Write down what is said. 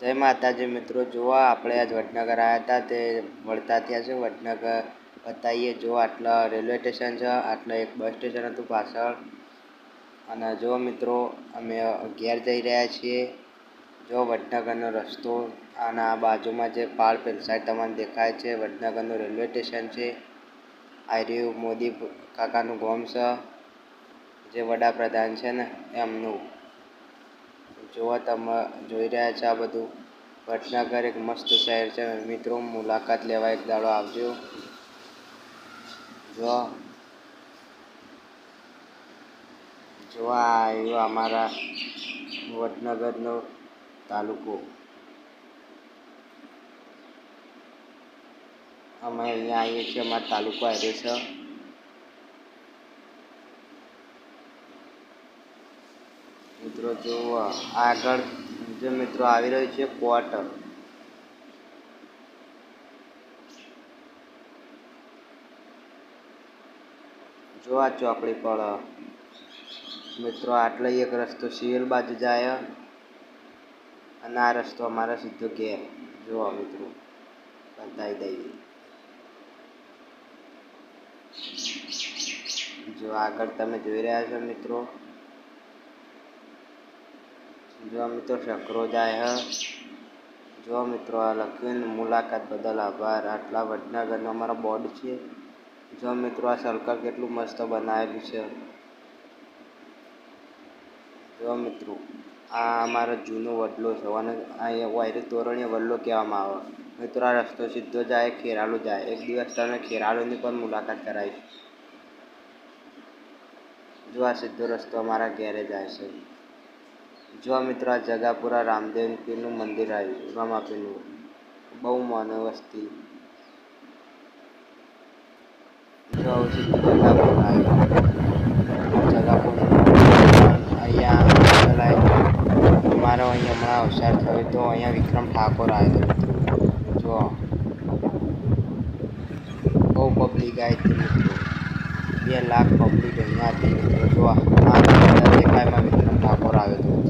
જય માતાજી મિત્રો જુઓ આપણે આજ વડનગર આવ્યા હતા, તે વળતા થયા છે વડનગર બતાવીએ જો આટલા રેલવે સ્ટેશન છે, આટલા એક બસ સ્ટેશન હતું પાછળ. અને જો મિત્રો, અમે ઘેર જઈ રહ્યા છીએ. જો વડનગરનો રસ્તો અને આ બાજુમાં જે પાળ પેલ સાઈડ તમને દેખાય છે, વડનગરનું રેલવે સ્ટેશન છે. આ રહ્યું મોદી કાકાનું ગોમ છે. જે વડાપ્રધાન છે ને, એમનું જોવા તમે જોઈ રહ્યા છો આ બધું. ભટનગર એક મસ્ત શહેર છે. મિત્રો, મુલાકાત લેવા એક દાડો આવજો. જો. જોવા આવ્યો અમારા વડનગરનો તાલુકો. અમે અહીંયા આવીએ છીએ, અમારો તાલુકો આવ્યો છે. મિત્રો જો આગળ જે મિત્રો આવી રહ્યું છે ક્વાર્ટર જો આ ચોકડી પર, મિત્રો, આટલો એક રસ્તો સિવિલ બાજુ જાય અને આ રસ્તો અમારો સીધો ઘેર. જુઓ મિત્રો, બતાવી દઈએ. જો આગળ તમે જોઈ રહ્યા છો મિત્રો જો મિત્રો શકરો જાય હ. જો મિત્રો આ લખ્યું મુલાકાત બદલ આભાર. આટલા વડનગરનો અમારો બોર્ડ છે. જો મિત્રો આ સર્કલ કેટલું મસ્ત બનાવેલું છે. જો મિત્રો, આ અમારો જૂનો વડલો છે. અને અહીંયા વાયરી તોરણીય વડલો કહેવામાં આવે. મિત્રો, આ રસ્તો સીધો જાય, ખેરાલુ જાય. એક દિવસ તમે ખેરાલુની પણ મુલાકાત કરાવીશ. જો આ સીધો રસ્તો અમારા ઘેરે જાય છે. જો મિત્રો આ જગાપુરા રામદેવ મંદિર આવ્યું રમાપીરનું બહુ માનવ વસ્તી જો જગાપુર અહીંયા મારો અહીંયા હમણાં અવસાર થયો તો અહીંયા વિક્રમ ઠાકોર આવ્યો હતો જો બહુ પબ્લિક આવી હતી બે લાખ પબ્લિક અહીંયા હતી જો દેખાયમાં વિક્રમ ઠાકોર આવ્યો હતો